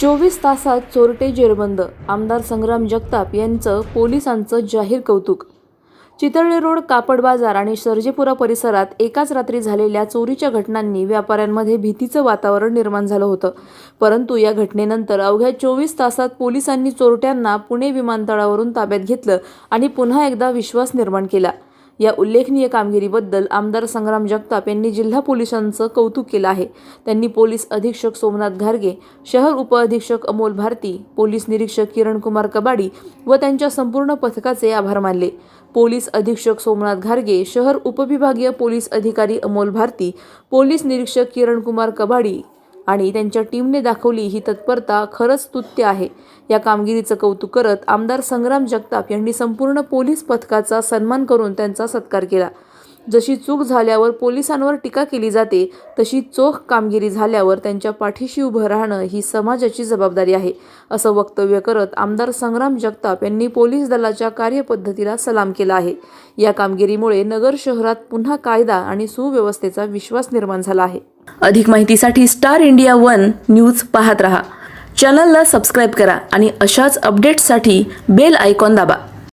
चोवीस तासात चोरटे जेरबंद. आमदार संग्राम जगताप यांचं पोलिसांचं जाहीर कौतुक. चितळे रोड कापड बाजार आणि सर्जेपुरा परिसरात एकाच रात्री झालेल्या चोरीच्या घटनांनी व्यापाऱ्यांमध्ये भीतीचं वातावरण निर्माण झालं होतं. परंतु या घटनेनंतर अवघ्या चोवीस तासात पोलिसांनी चोरट्यांना पुणे विमानतळावरून ताब्यात घेतलं आणि पुन्हा एकदा विश्वास निर्माण केला. या उल्लेखनीय कामगिरीबद्दल आमदार संग्राम जगताप यांनी जिल्हा पोलिसांचं कौतुक केलं आहे. त्यांनी पोलीस अधीक्षक सोमनाथ घारगे शहर उपअधीक्षक अमोल भारती पोलीस निरीक्षक किरणकुमार कबाडी व त्यांच्या संपूर्ण पथकाचे आभार मानले. पोलीस अधीक्षक सोमनाथ घारगे शहर उपविभागीय पोलीस अधिकारी अमोल भारती पोलीस निरीक्षक किरणकुमार कबाडी आणि त्यांच्या टीमने दाखवली ही तत्परता खरंच स्तुत्य आहे. या कामगिरीचं कौतुक करत आमदार संग्राम जगताप यांनी संपूर्ण पोलीस पथकाचा सन्मान करून त्यांचा सत्कार केला. जशी चूक झाल्यावर पोलिसांवर टीका केली जाते तशी चोख कामगिरी झाल्यावर त्यांच्या पाठीशी उभं राहणं ही समाजाची जबाबदारी आहे असं वक्तव्य करत आमदार संग्राम जगताप यांनी पोलीस दलाच्या कार्यपद्धतीला सलाम केला आहे. या कामगिरीमुळे नगर शहरात पुन्हा कायदा आणि सुव्यवस्थेचा विश्वास निर्माण झाला आहे. अधिक माहितीसाठी स्टार इंडिया वन न्यूज पाहत रहा. चॅनलला सबस्क्राईब करा आणि अशाच अपडेट्ससाठी बेल आयकॉन दाबा.